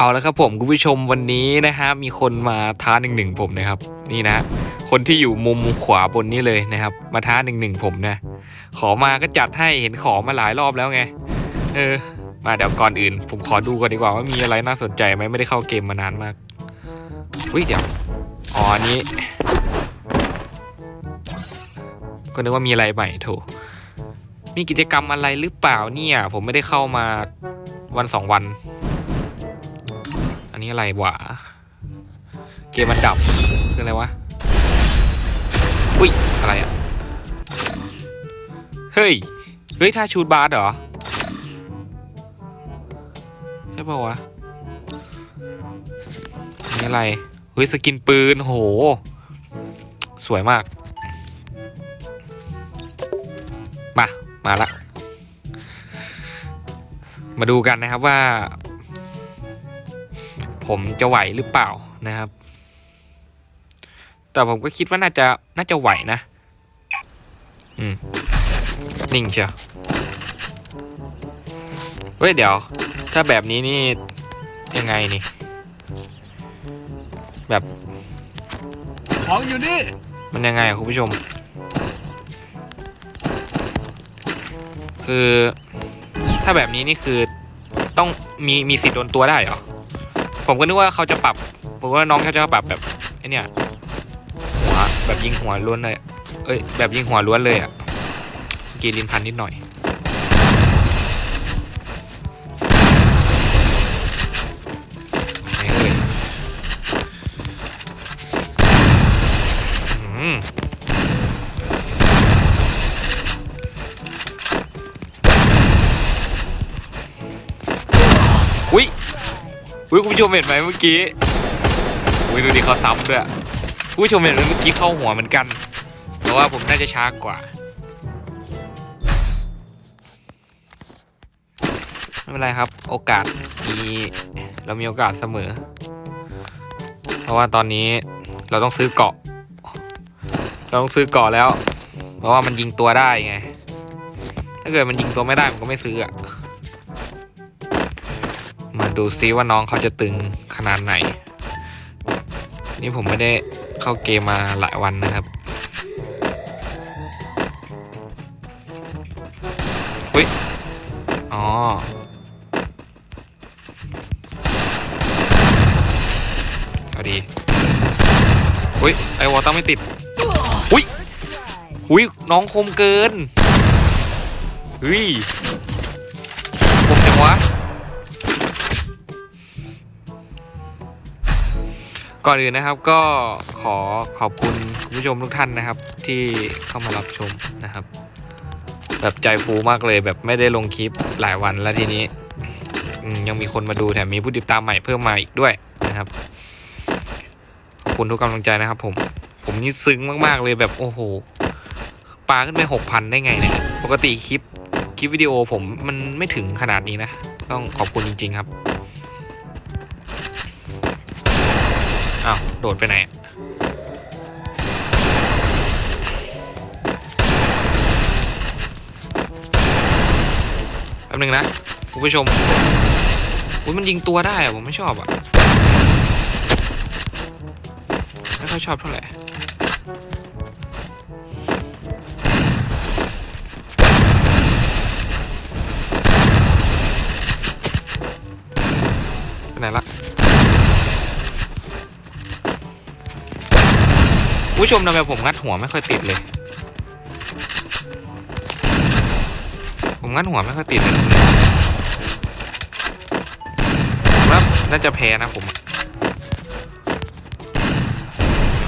เอาแล้วครับผมคุณผู้ชมวันนี้นะฮะมีคนมาท้าหนึ่งหนึ่งผมนะครับนี่นะ คนที่อยู่มุมขวาบนนี้เลยนะครับ มาท้าหนึ่งหนึ่งผมนะ ขอมาก็จัดให้เห็นขอมาหลายรอบแล้วไงเออ มาเดี๋ยวก่อนอื่น ผมขอดูก่อนดีกว่าว่ามีอะไรน่าสนใจไหมไม่ได้เข้าเกมมานานมากอุ้ยเดี๋ยวอ๋อนี้ก็นึกว่ามีอะไรใหม่โถมีกิจกรรมอะไรหรือเปล่าเนี่ย ผมไม่ได้เข้ามาวันสองวัน นนี้อะไรวะ เกมมันดับคืออะไรวะ อุ้ย อะไรอะเฮ้ย เฮ้ย ถ้าชูดบาร์เหรอ ใช่ป่าวะน,นี่อะไร เฮ้ย สกินปืน โห สวยมาก มา มาละ มาดูกันนะครับว่า ผมจะไหวหรือเปล่านะครับ แต่ผมก็คิดว่าน่าจะน่าจะไหวนะ อืม นิ่งเชียวเฮ้ยเดี๋ยว ถ้าแบบนี้นี่ ยังไงนี่ แบบ ของอยู่นี่ มันยังไงอะคุณผู้ชม คือ ถ้าแบบนี้นี่คือต้องมีมีสิทธิ์โดนตัวได้เหรอ ผมก็นึกว่าเขาจะปรับผมว่าน้องเขาจะปรับแบบไอเนี่ยหัวแบบยิงหัวล้วนเลย เอ้ยแบบยิงหัวล้วนเลยอะ่ะเกลินพันนิดหน่อย อุ้ยคุณผู้ชมเห็นไหมเมื่อกี้อุ้ยดูดิเขาซ้ำด้วยคุณผู้ชมเห็นไหมเมื่อกี้เข้าหัวเหมือนกันแต่ว่าผมน่าจะช้ากว่าไม่เป็นไรครับ โอกาสมีเรามีโอกาสเสมอ เพราะว่าตอนนี้เราต้องซื้อเกาะ เราต้องซื้อเกาะแล้ว เพราะว่ามันยิงตัวได้ไง ถ้าเกิดมันยิงตัวไม่ได้ผมก็ไม่ซื้ออะ ดูซิว่าน้องเขาจะตึงขนาดไหน นี่ผมไม่ได้เข้าเกมมาหลายวันนะครับอุ้ยอ๋อเอาดีอุ้ยไอวอลต้องไม่ติดอุ้ยอุ้ยน้องคมเกินเฮ้ยคมจังวะ ก่อนอื่นนะครับก็ขอขอบคุณคุณผู้ชมทุกท่านนะครับ ที่เข้ามารับชมนะครับ แบบใจฟูมากเลยแบบไม่ได้ลงคลิปหลายวันแล้วทีนี้ยังมีคนมาดูแถมมีผู้ติดตามใหม่เพิ่มมาอีกด้วยนะครับขอบคุณทุกกำลังใจนะครับ ผม ผมนี่ซึ้งมากๆเลยแบบโอ้โหปาขึ้นไปหกพันได้ไงเนี่ยปกติคลิปคลิปวิดีโอผมมันไม่ถึงขนาดนี้นะ ต้องขอบคุณจริง ๆ ครับ อ้าว โดดไปไหนแป๊บนึงนะ คุณผู้ชมอุ้ยมันยิงตัวได้อะผมไม่ชอบอะไม่ค่อยชอบเท่าไหร่ไปไหนละ ผู้ชมทำไมผมงัดหัวไม่ค่อยติดเลย ผมงัดหัวไม่ค่อยติดเลยผมว่าน่าจะแพ้นะผมไหน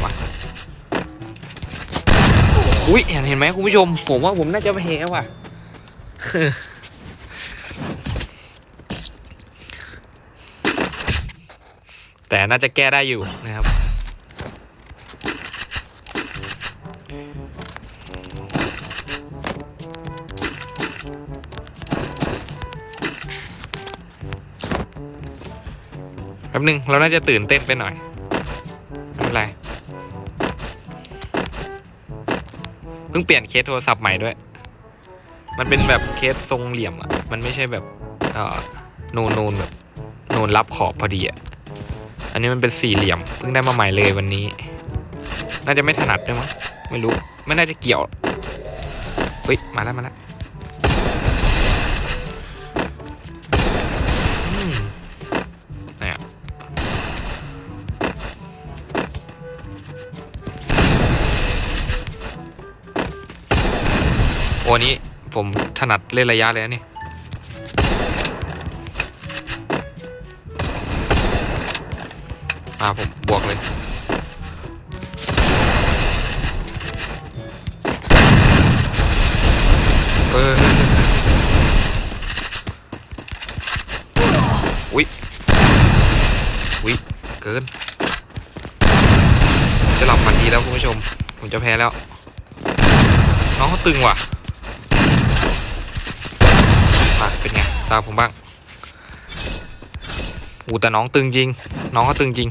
วะอุ้ยเห็นเห็นไหมคุณผู้ชม ผมว่าผมน่าจะแพ้ว่ะแต่น่าจะแก้ได้อยู่นะครับ ป๊บนึง เราน่าจะตื่นเต้นไปหน่อย ไม่เป็นไร เพิ่งเปลี่ยนเคสโทรศัพท์ใหม่ด้วย มันเป็นแบบเคสทรงเหลี่ยมอะ มันไม่ใช่แบบเอ่อนูนนูนแบบโนนรับขอบพอดีอะ อันนี้มันเป็นสี่เหลี่ยม เพิ่งได้มาใหม่เลยวันนี้ น่าจะไม่ถนัดด้วยมั้ง ไม่รู้ ไม่น่าจะเกี่ยว เฮ้ย มาแล้วมาแล้ว โอ้อันนี้ผมถนัดเล่นระยะเลยนะนี่มาผมบวกเลย เอออุ๊ยอุ๊ยเกิน จะหลับฝันดีแล้วคุณผู้ชม ผมจะแพ้แล้ว น้องเขาตึงว่ะ มาเป็นไง ตามผมบ้างอูแต่น้องตึงจริง น้องเขาตึงจริง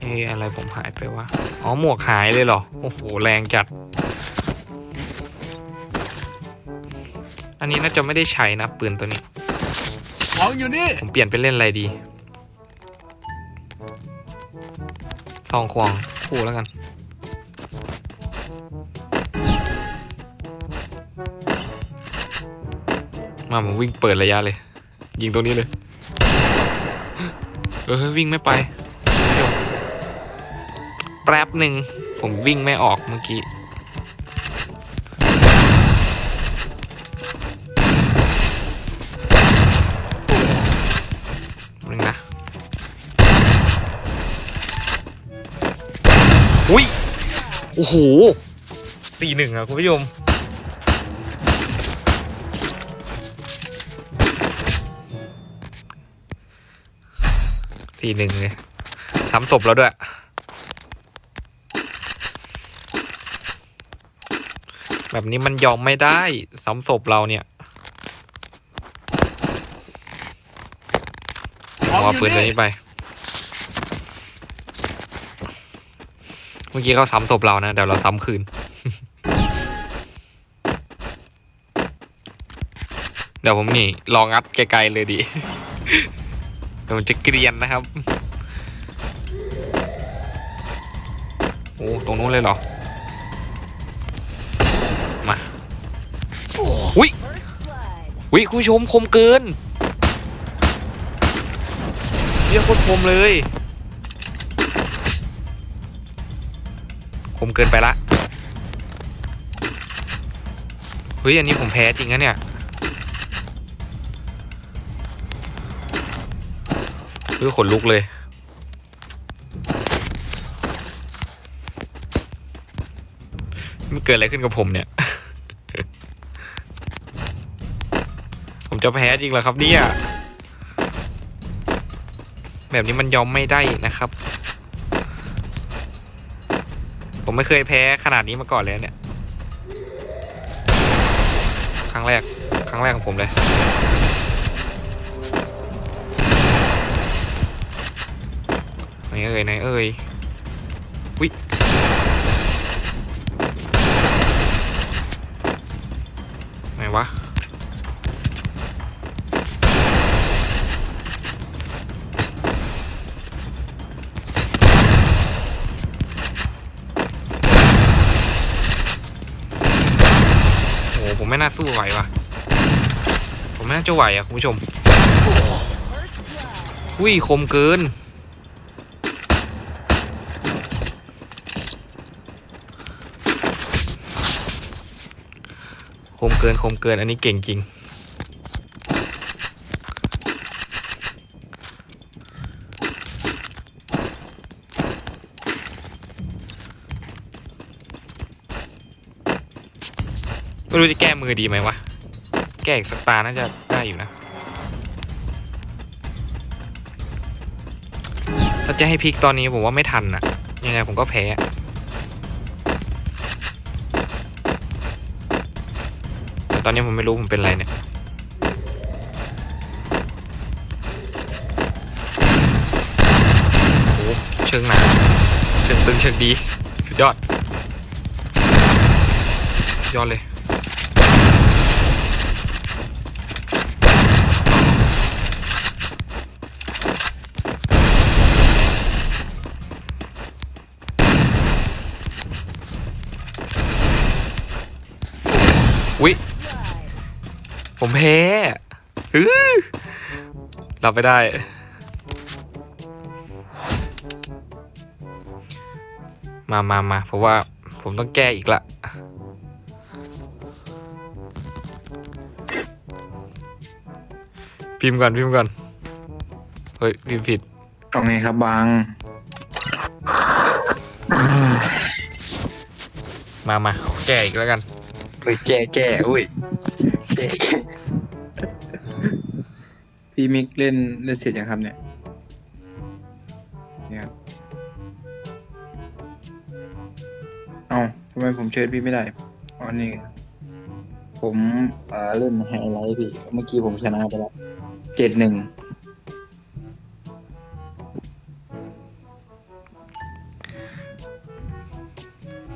เอะอะไรผมหายไปวะ อ๋อ หมวกหายเลยเหรอ โอ้โห แรงจัด อันนี้น่าจะไม่ได้ใช้นะ ปืนตัวนี้ ของอยู่นี่ ผมเปลี่ยนไปเล่นอะไรดี ทองควงคู่แล้วกัน มาผมวิ่งเปิดระยะเลย ยิงตรงนี้เลย เออวิ่งไม่ไป แป๊บหนึ่งผมวิ่งไม่ออกเมื่อกี้นึงนะ อุ้ย โอ้โหสี่หนึ่งอะคุณผู้ชม สี่หนึ่งเลยซ้ำศพแล้วด้วย แบบนี้มันยอมไม่ได้ซ้ำศพเราเนี่ยขผองมเอาปืนตัวนี่นี้ไป เมื่อกี้เขาซ้ำศพเรานะ เดี๋ยวเราซ้ำคืนเดี๋ยวผมนี่ลองงัดไกลๆเลยดิ ยวมันจะเกรียนนะครับ โอ้ ตรงนู้นเลยเหรอ มาอุ้ยอุ้ยคุณผู้ชมคมเกินเรียกโคตรคมเลย คมเกินไปละ เฮ้ย อันนี้ผมแพ้จริงนะเนี่ย เฮ้ยขนลุกเลย มันเกิดอะไรขึ้นกับผมเนี่ย ผมจะแพ้จริงเหรอครับเนี่ย แบบนี้มันยอมไม่ได้นะครับ ผมไม่เคยแพ้ขนาดนี้มาก่อนเลยเนี่ย ครั้งแรก ครั้งแรกของผมเลย ไหนเอ่ยไหนเอ่ยวิไหนวะโอ้โหผมไม่น่าสู้ไหววะผมไม่น่าจะไหวอะคุณผู้ชม อุ้ยคมเกิน มเกินคมเกินอันนี้เก่งจริง ไม่รู้จะแก้มือดีไหมวะ แก้อีกสักตาน่าจะได้อยู่นะ ถ้าจะให้พลิกตอนนี้ผมว่าไม่ทันอะยังไงผมก็แพ้ ตอนนี้ผมไม่รู้ผมเป็นอะไรเนี่ยโอ้เชิงหนาเชิงตึงเชิงดี สุดยอด ยอดเลยอุ๊ย ผมแพ้อื้อรับไม่ได้ มามามาเพราะว่าผมต้องแก้อีกละพิมพ์ก่อนพิมพ์ก่อน เฮ้ยพิมพ์ผิดเอาไงครับบาง มามาขอแก้อีกแล้วกันไปแก้แก้อุ้ย แก้แก้พี่มิกเล่นเล่นเสร็จยังครับเนี่ยเนี่ยครับเอาทำไมผมเชิญพี่ไม่ได้อ๋อนี่ไงผมเอ่อเล่นไฮไลท์พี่ เมื่อกี้ผมชนะไปแล้วเจ็ดหนึ่ง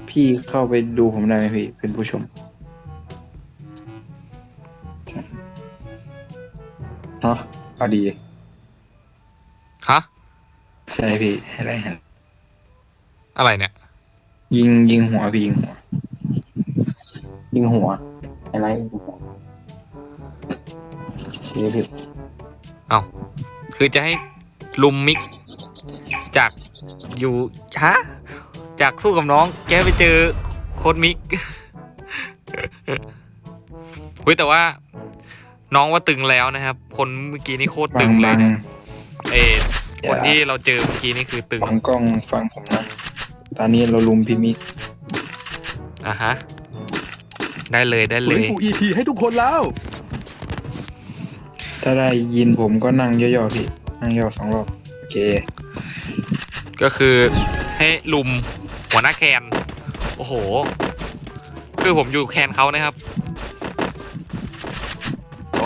พี่เข้าไปดูผมได้ไหมพี่เป็นผู้ชม ฮะเอาดีฮะใช่พี่ให้ไรเห็นอะไรเนี่ย ยิงยิงหัวพี่ยิงหัว ยิงหัวอะไรยิงหัวเชี่ยพี่เอาคือจะให้ลุมมิกจากอยู่ฮะจากสู้กับน้อง แกไปเจอโค้ดมิก เฮ้ยแต่ว่าน้องว่าตึงแล้วนะครับ คนเมื่อกี้นี่โคตรบาตึงงเลบายงนะเออคนอย่าที่เราเจอเมื่อกี้นี่คือตึงบางกล้องฟังผมนะ ตอนนี้เราลุมพี่มิกอะฮะ ได้เลยได้เลฟื้นยฟู EP ให้ทุกคนแล้ว ถ้าได้ยินผมก็นั่งย่อๆพี่นั่งย่อสองรอบโอเค ก็คือให้ลุมหัวหน้าแคน โอ้โห คือผมอยู่แคนเขานะครับแต่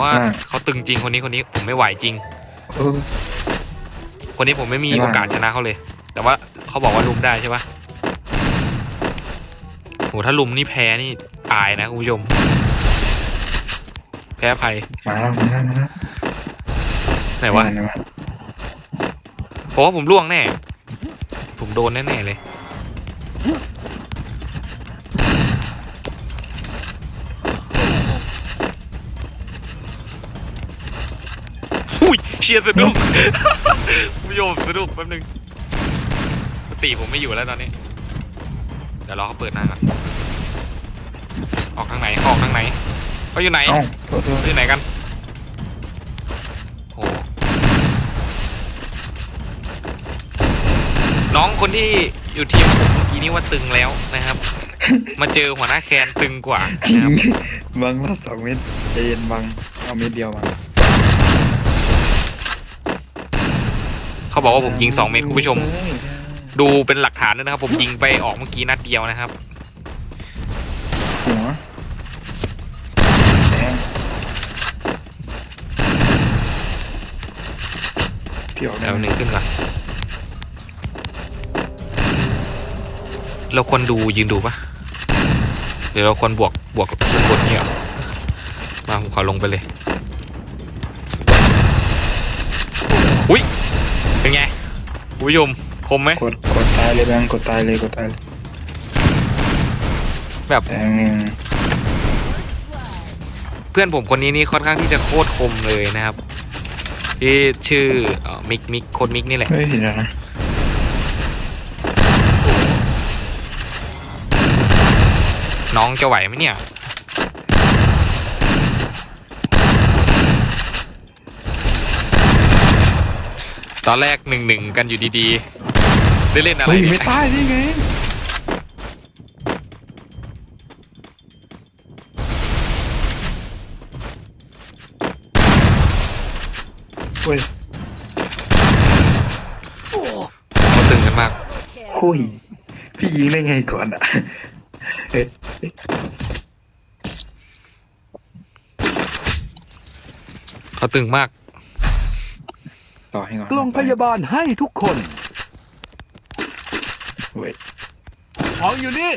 ว่าอ่า เขาตึงจริงคนนี้คนนี้ผมไม่ไหวจริงเออคนนี้ผมไม่มีไม่โอว่ากาสชนะเขาเลย แต่ว่าเขาบอกว่าลุมได้ใช่ปะโหถ้าลุมนี่แพ้นี่ตายนะคุณผู้ชม แพ้ภัยมาแล้วมาแล้วมาแล้วไหนวะมาแล้วมาเพราะว่าผมล่วงแน่ ผมโดนแน่ๆเลย เชียร์สะดุ้งคุณผู้ชมสะดุ้งแป๊บนึงสติผมไม่อยู่แล้วตอนนี้เดี๋ยวรอเขาเปิดหน้าก่อนออกทางไหนเขาออกทางไหนเขาอยู่ไหนเอ้าโทษโทษเขาอยู่ไหนกันโอ้น้องคนที่อยู่ทีมผมเมื่อกี้นี่ว่าตึงแล้วนะครับ มาเจอหัวหน้าแคนตึงกว่าจรินะครับงบังละสองเม็ดใจเย็นบัง เอาเม็ดเดียวบัง เขาบอกว่าผมยิงสองเมตรคุณผู้ชม ดูเป็นหลักฐานด้วยนะครับ ผมยิงไปออกเมื่อกี้นัดเดียวนะครับหัวแดงพี่ออกได้เดี๋ยวไหมหนึ่งขึ้นก่อนเราควรดูยืนดูปะหรือเราควรบวกบวกบนนี่เหรอมาผมขอลงไปเลยอุ้ยเป็นไง คุณผู้ชมคมไหมกดกดตายเลยแบงกดตายเลยกดตายเลยแบบแดงเพื่อนผมคนนี้นี่ค่อนข้างที่จะโคตรคมเลยนะครับที่ชื่อเอ่อมิกมิกโคดมิกนี่แหละ เฮ้ยเห็นแล้วนะน้องจะไหวไหมเนี่ย อนแรกหนึ่งหนึ่งกันอยู่ดีๆได้เล่นอะไรเฮ้ยเนี่ไม่ยตายนี่ไงเฮ้ยเขาตึงกันมาก คุยพี่ยิงได้ไงก่อนอะเอ๊ะเขาตึงมาก ต่อให้ก่อนกล่องพยาบาลให้ทุกคนเว้ยของอยู่นี่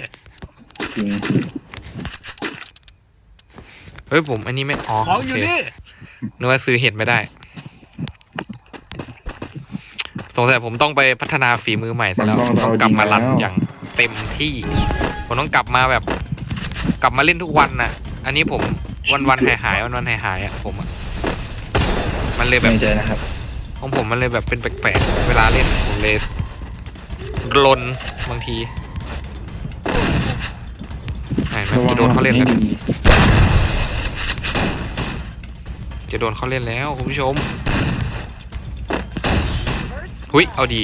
จริงฮ้ยผมอันนี้ไม่อ๋อของโออยู่เคนี่ นึกว่าซื้อเห็ดไม่ได้ สงสัยผมต้องไปพัฒนาฝีมือใหม่ซะแล้วมันต้องต้องกลับมารันเอาจริงแล้วอย่างเต็มที่ ผมต้องกลับมาแบบ กลับมาเล่นทุกวันน่ะ อันนี้ผมวันวันหายหายวันวันหายหายๆอะผมอะมันเลยแบบ ไม่ใจนะครับ ของผมมันเลยแบบเป็นแปลกๆ เวลาเล่นผมเลยลนบางทีไหนมันจะโดนเขาเล่นแล้วระวังให้ดีจะโดนเขาเล่นแล้วคุณผู้ชม หุยเอาดี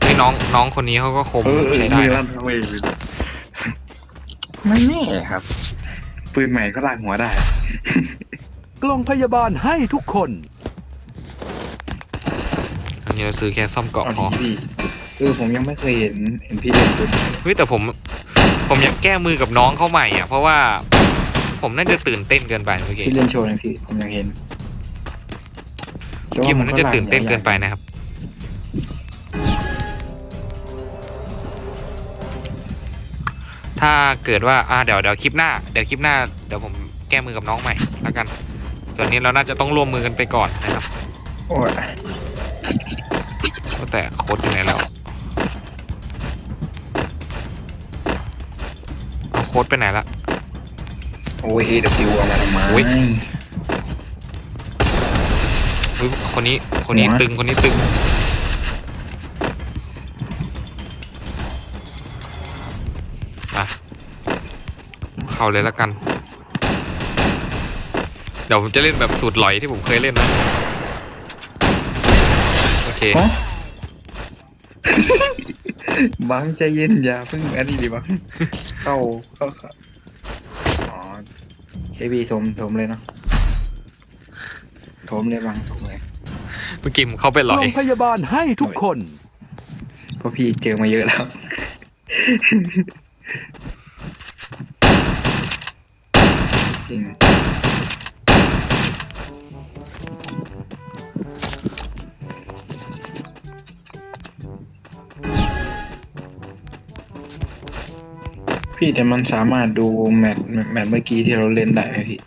เฮ้ยน้องน้องคนนี้เขาก็คมเออเออใช้ได้มีนะลั่นเว้ยไม่แน่ครับ ปืนใหม่ก็ลากหัวได้ กล่องพยาบาลให้ทุกคน อันนี้เราซื้อแค่ซ่อมเกราะเอาพอดีพี่เออผมยังไม่เคยเห็นเห็นพี่เล่นปืนเฮ้ยแต่ผม ผมอยากแก้มือกับน้องเขาใหม่อะเพราะว่า ผมน่าจะตื่นเต้นเกินไปเมื่อกี้พี่เล่นโชว์หนะพี่ผมยังเห็นเมื่อกี้มันน่าจะตื่นเต้นเกินไปนะครับ ถ้าเกิดว่าอ่าเดี๋ยวเดี๋ยวคลิปหน้าเดี๋ยวคลิปหน้าเดี๋ยวผมแก้มือกับน้องใหม่แล้วกัน ส่วนนี้เราน่าจะต้องร่วมมือกันไปก่อนนะครับโอ้ย ว่าแต่โค้ดอยู่ไหนแล้วเอาโค้ดไปไหนละ โอ้ยเอดเอามาทำไมอุ๊ย อุ๊ยคนนี้คนนี้หัวตึงคนนี้ตึง อะ เข้าเลยแล้วกัน เดี๋ยวผมจะเล่นแบบสูตรหลอยที่ผมเคยเล่นนะ โอเค ฮะ บังใจเย็นอย่าเพิ่งอันนี้ดิบังเข้าเข้าเข้าอ๋อเคบีถมถมเลยเนาะถมเลยบังถมเลยเมื่อกี้ผมเข้าไปกหลล่ออยงพยาบาลให้ทุกคน เพราะพี่เจอมาเยอะแล้ว จริง พี่แต่มันสามารถดูแมตช์แมทเมื่อกี้ที่เราเล่นได้ไหมพี่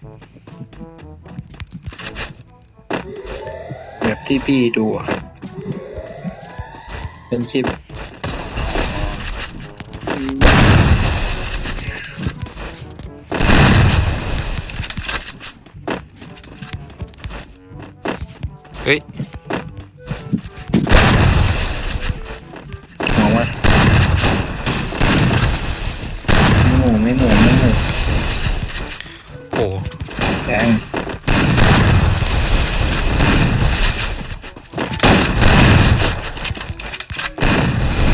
แบบที่พี่ดูอะเป็นคลิป แดง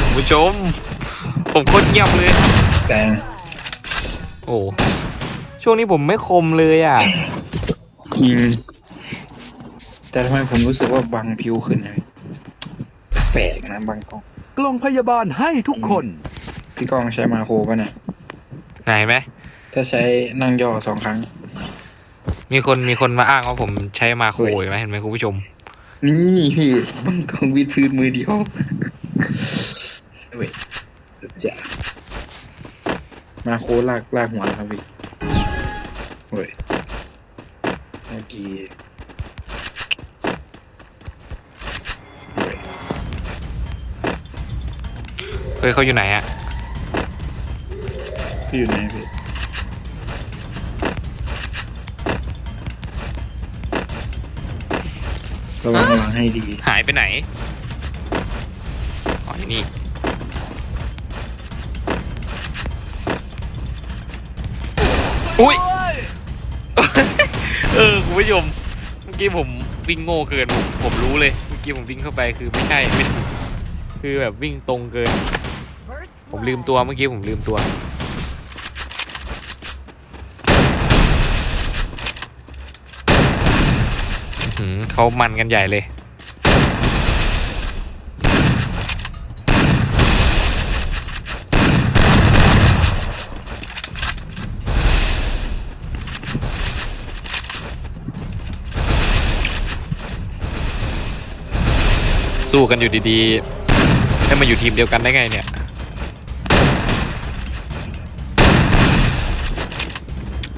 คุณผู้ชม ผมโคตรเงียบเลย แดงโอ้ช่วงนี้ผมไม่คมเลยอะ ยิง แต่ทำไมผมรู้สึกว่าบังผิวขึ้นเลยแปลกนะบางกล้องกล่องพยาบาลให้ทุกคน พี่กล้องใช้มาโครป่ะเนี่ย ไหนไหมถ้าใช้นั่งย่อสองครั้ง มีคนมีคนมาอ้างว่าผมใช้มาโครเห็นไหมเห็นไหมคุณผู้ชม นี่พี่บังกล้องวิดพื้นมือเดียวเว้ยสุดยอดมาโครลากลากหัวนะครับพี่เว้ยเมื่อกี้เว้ยเฮ้ยเขาอยู่ไหนอะพี่อยู่ไหนพี่ ระวังระวังให้ดี หายไปไหน อ๋ออยู่นี่ อุ้ย เออคุณผู้ชม เมื่อกี้ผมวิ่งโง่เกิน ผมผมรู้เลย เมื่อกี้ผมวิ่งเข้าไปคือไม่ใช่ไม่ถูกคือแบบวิ่งตรงเกิน ผมลืมตัวเมื่อกี้ผมลืมตัว อื้อหือ เขามันกันใหญ่เลย สู้กันอยู่ดีๆ ให้มาอยู่ทีมเดียวกันได้ไงเนี่ย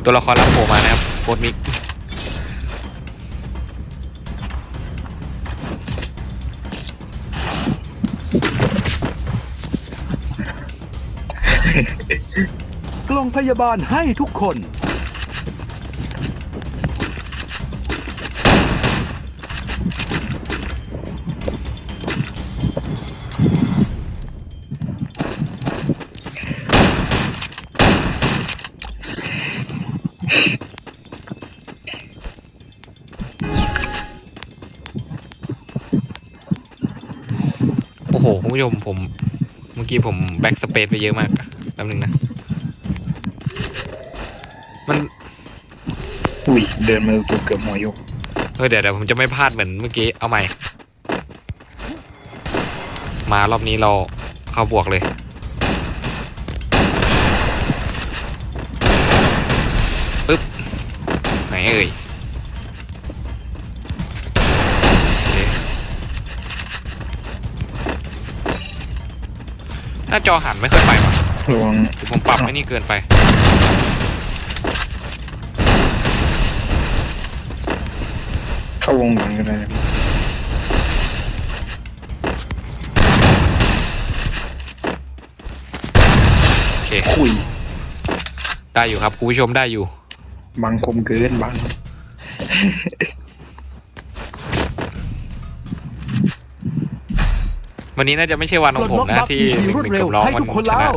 ตัวละครรับโผล่มานะครับโคดมิก กล่องพยาบาลให้ทุกคน โอ้โห คุณผู้ชมผม เมื่อกี้ผมแบ็กสเปซไปเยอะมากแป๊บนึงนะ มัน อุ้ย เดินมาตัวเกือบหัวยกเฮ้ยเดี๋ยวเดี๋ยวผมจะไม่พลาดเหมือนเมื่อกี้เอาใหม่ มารอบนี้เราเข้าบวกเลย ปึ๊บ ไหนเอ่ยโอเคหน้าจอหันไม่ค่อยไปว่ะระวังหรือผมปรับไม่นี่เกินไป เข้าวงหลังกันเลยนะพี่โอเคอุ้ยได้อยู่ครับคุณผู้ชมได้อยู่ บังคมเกินบังวันนี้น่าจะไม่ใช่วันของผมนะที่หนึ่งรวดหนึ่งเร็กัวบน้องให้มันทุกคนชแล้นะว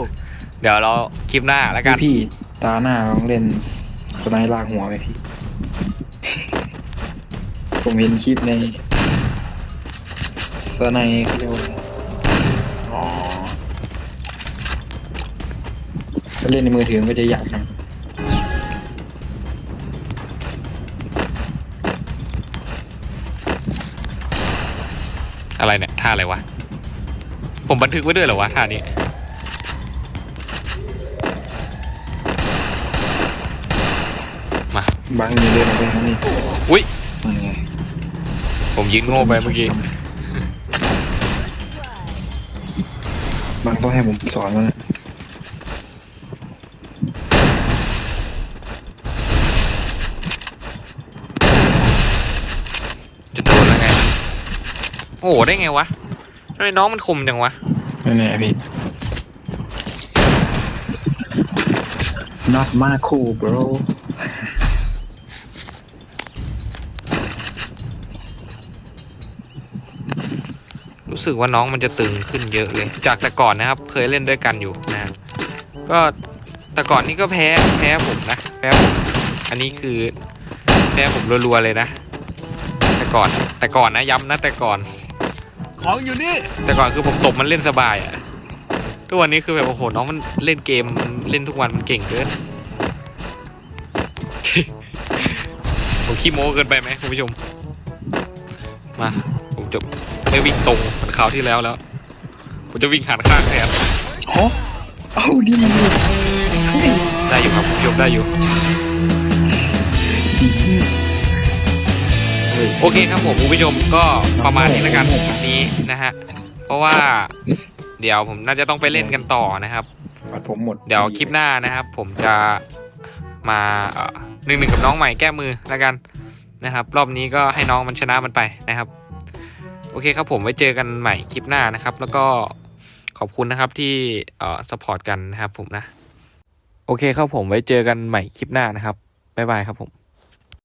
เดี๋ยวเราคลิปหน้าแล้วกัน พี่ตาหน้าต้องเล่นสไนด์ลากหัวไหมพี่ ผมเห็นคลิปในสไนด์เขาเรียกว่าอะไรอ๋อถ้าเล่นในมือถือก็จะยากนะอะไรเนี่ยท่าอะไรวะ ผมบันทึกไว้ด้วยเหรอวะท่านี้ มาบังอยู่เล่นอะไรนะนี่อุ้ยมันไง ผมยืนโง่ไปเมื่อกี้บังต้องให้ผมสอนมันนะจะโดนแล้วไง โอ้โหได้ไงวะทำไมน้องมันคมจังวะ ไม่แน่พี่ not my cool bro รู้สึกว่าน้องมันจะตึงขึ้นเยอะเลย จากแต่ก่อนนะครับ เคยเล่นด้วยกันอยู่นะก็แต่ก่อนนี้ก็แพ้แพ้ผมนะแพ้ผมอันนี้คือแพ้ผมรัวๆเลยนะ แต่ก่อนแต่ก่อนนะย้ำนะแต่ก่อน ของอยู่นี่ แต่ก่อนคือผมตบมันเล่นสบายอะทุกวันนี้คือแบบโอ้โหน้องมันเล่นเกมมันเล่นทุกวันมันเก่งเกินผมขี้โม้เกินไปไหมคุณผู้ชม มา ผมจะไม่วิ่งตรงเหมือนคราวที่แล้วแล้ว ผมจะวิ่งหันข้างแทนฮะเอาดีได้อยู่ครับคุณผู้ชมได้อยู่ โอเคครับผมคุณผู้ชมก็ประมาณนี้แล้วกันคลิปนี้นะฮะ เพราะว่าเดี๋ยวผมน่าจะต้องไปเล่นกันต่อนะครับ ปัดผมหมดเดี๋ยวคลิปหน้านะครับ ผมจะมาหนึ่งหนึ่งกับน้องใหม่แก้มือแล้วกัน นะครับ รอบนี้ก็ให้น้องมันชนะมันไปนะครับ โอเคครับผมไว้เจอกันใหม่คลิปหน้านะครับ แล้วก็ขอบคุณนะครับที่เอ่อสปอร์ตกันนะครับผมนะ โอเคครับผมไว้เจอกันใหม่คลิปหน้านะครับบ๊ายบายครับผม